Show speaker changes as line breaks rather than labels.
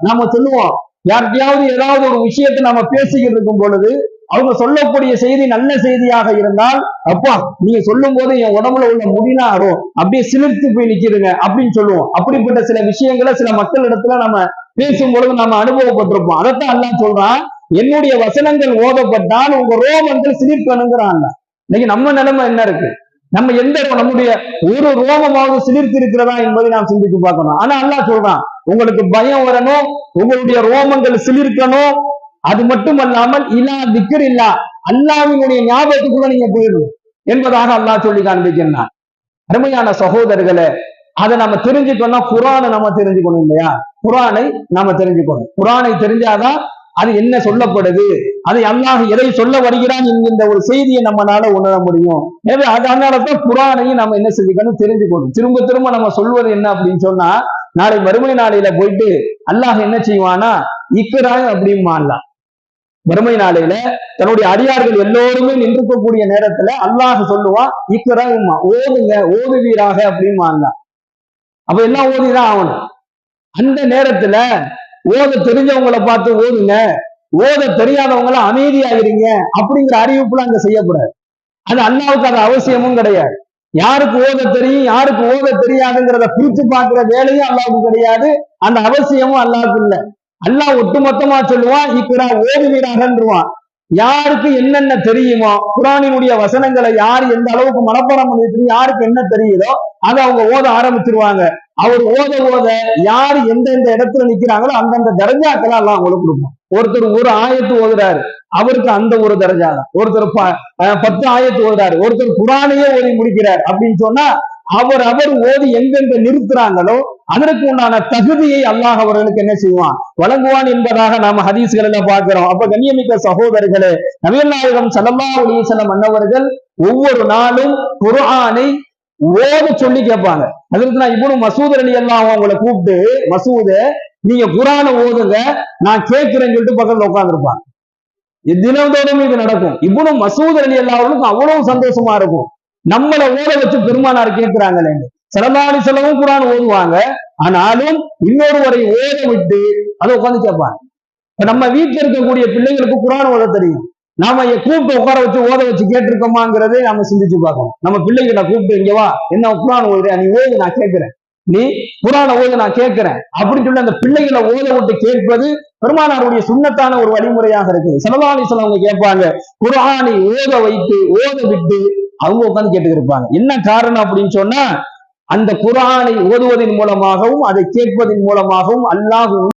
நாம சொல்லுவோம். யார்கிட்டயாவது ஏதாவது ஒரு விஷயத்தை நாம பேசிக்கிட்டு இருக்கும் பொழுது அவங்க சொல்லக்கூடிய செய்தி நல்ல செய்தியாக இருந்தால் அப்பா நீங்க சொல்லும் போது என் உடம்புல உள்ள முடினாரும் அப்படியே சிலிர்த்து போய் நிக்குதுங்க அப்படின்னு சொல்லுவோம். அப்படிப்பட்ட சில விஷயங்களை சில மக்கள் இடத்துல நம்ம பேசும் பொழுது நம்ம அனுபவப்பட்டிருப்போம். அதைத்தான் எல்லாம் சொல்றான் என்னுடைய வசனங்கள் ஓதப்பட்டால் உங்க ரோமங்கள் சிலிர்க்கணுங்கிறான் இன்னைக்கு நம்ம நிலைமை என்ன இருக்கு? நம்ம எந்த நம்முடைய ஒரு ரோமமாவது சிலிர்த்து இருக்கிறதா என்பதை நாம் சிந்திச்சு பார்க்கணும். ஆனா அல்லா சொல்றான் உங்களுக்கு பயம் வரணும் உங்களுடைய ரோமங்கள் சிலிர்க்கணும். அது மட்டுமல்லாமல் இல்லா திக்கர் இல்லா அல்லாவினுடைய ஞாபகத்துக்குள்ள நீங்க போயிடணும் என்பதாக அல்லாஹ் சொல்லி காண்பிக்கிறான் அருமையான சகோதரர்களே அதை நம்ம தெரிஞ்சுக்கணும்னா குரானை நம்ம தெரிஞ்சுக்கணும் இல்லையா? குரானை நாம தெரிஞ்சுக்கணும். குரானை தெரிஞ்சாதான் அது என்ன சொல்லப்படுது? அது அல்லாஹ் எதை சொல்ல வருகிறான் என்கின்ற ஒரு செய்தியை நம்மளால உணர முடியும். எனவே அதனாலதான் குரானையும் நம்ம என்ன செஞ்சுக்கணும் தெரிஞ்சுக்கணும் திரும்ப திரும்ப நம்ம சொல்வது என்ன அப்படின்னு சொன்னா நாளை வறுமை நாளையில போயிட்டு அல்லாஹ் என்ன செய்வானா இக்கராய் அப்படிமா அல்லாஹ். வறுமை நாளையில தன்னுடைய அடியார்கள் எல்லோருமே நின்றுக்கக்கூடிய நேரத்துல அல்லாஹ் சொல்லுவான் இக்கராயுமா ஓதுங்க ஓதுவீராக அப்படிமா அல்லாஹ். அப்ப எல்லாம் ஓதிதான் ஆகணும். அந்த நேரத்துல ஓத தெரிஞ்சவங்களை பார்த்து ஓதுங்க. ஓத தெரியாதவங்கள அமைதியாகிறீங்க அப்படிங்கிற அறிவிப்புலாம் அங்க செய்யக்கூடாது அது அண்ணாவுக்கு அது அவசியமும் கிடையாது. யாருக்கு ஓத தெரியும் யாருக்கு ஓத தெரியாதுங்கிறத பிரிச்சு பார்க்கிற வேலையும் அல்லாவுக்கு கிடையாது. அந்த அவசியமும் அல்லாவுக்கு இல்லை. அல்லாஹ் ஒட்டுமொத்தமா சொல்லுவான் இக்குரா ஓதுவீராகன்றுவான் யாருக்கு என்னென்ன தெரியுமோ குரானினுடைய வசனங்களை யார் எந்த அளவுக்கு மனப்பாடம் பண்ணி யாருக்கு என்ன தெரியுதோ அதை அவங்க ஓத ஆரம்பிச்சிருவாங்க. அவர் ஓத ஓத யார் எந்தெந்த இடத்துல நிக்கிறாங்களோ அந்தந்த தரஞ்சாக்கெல்லாம் எல்லாம் அவங்களுக்கு கொடுப்போம் ஒருத்தர் ஒரு ஆயத்து ஓதுறாரு அவருக்கு அந்த ஒரு தரஜா தான். ஒருத்தர் பத்து ஆயத்து ஓதுறாரு ஒருத்தர் குரானையே ஓதி முடிக்கிறார் அப்படின்னு சொன்னா அவர் அவர் ஓதி எங்கெங்க நிறுத்துறாங்களோ அதற்கு உண்டான தகுதியை அல்லாஹ் அவர்களுக்கு என்ன செய்வான்? வழங்குவான் என்பதாக நாம ஹதீஸ்கள் எல்லாம் பார்க்கிறோம். அப்ப கண்ணியமிக்க சகோதரர்களே நவீன நாயகம் ஸல்லல்லாஹு அலைஹி வஸல்லம் அன்னவர்கள் ஒவ்வொரு நாளும் குரானை ஓத சொல்லி கேட்பாங்க. அதற்கு நான் இவ்வளவு மசூத் அலி எல்லாம் அவங்கள கூப்பிட்டு மசூத நீங்க குரானை ஓதுங்க நான் கேட்கிறேன்னு சொல்லிட்டு பக்கத்துல உட்காந்துருப்பாங்க தினந்தோறும் இது நடக்கும். இவனும் மசூத் அலி எல்லாவர்களுக்கும் அவ்வளவு சந்தோஷமா இருக்கும். நம்மளை ஓட வச்சு பெருமானார் கேட்கிறாங்களே. சிலமானி செலவும் குரான் ஓதுவாங்க. ஆனாலும் இன்னொருவரை ஓத விட்டு அதை உட்காந்து கேட்பாங்க. இப்ப நம்ம வீட்டுல இருக்கக்கூடிய பிள்ளைங்களுக்கு குரான் ஓத தெரியும். நாம கூப்பிட்டு உட்கார வச்சு ஓத வச்சு கேட்டிருக்கோமாங்கிறதே நம்ம சிந்திச்சு பார்க்கணும். நம்ம பிள்ளைகளை கூப்பிட்டு இங்க வா என்ன குரான் ஓதுறியா? நீ ஓது நான் கேட்கிறேன். நீ குரான ஓது நான் கேட்கிறேன். அப்படின்னு சொல்லி அந்த பிள்ளைகளை ஓத விட்டு கேட்பது பெருமானாருடைய சுண்ணத்தான ஒரு வழிமுறையாக இருக்குது. சிலவாணி சிலவங்க கேட்பாங்க குரானை ஓத வைத்து ஓத விட்டு அவங்க உட்காந்து கேட்டுக்கிருப்பாங்க இருப்பாங்க. என்ன காரணம் அப்படின்னு சொன்னா அந்த குரானை ஓதுவதன் மூலமாகவும் அதை கேட்பதன் மூலமாகவும் அல்லாஹ்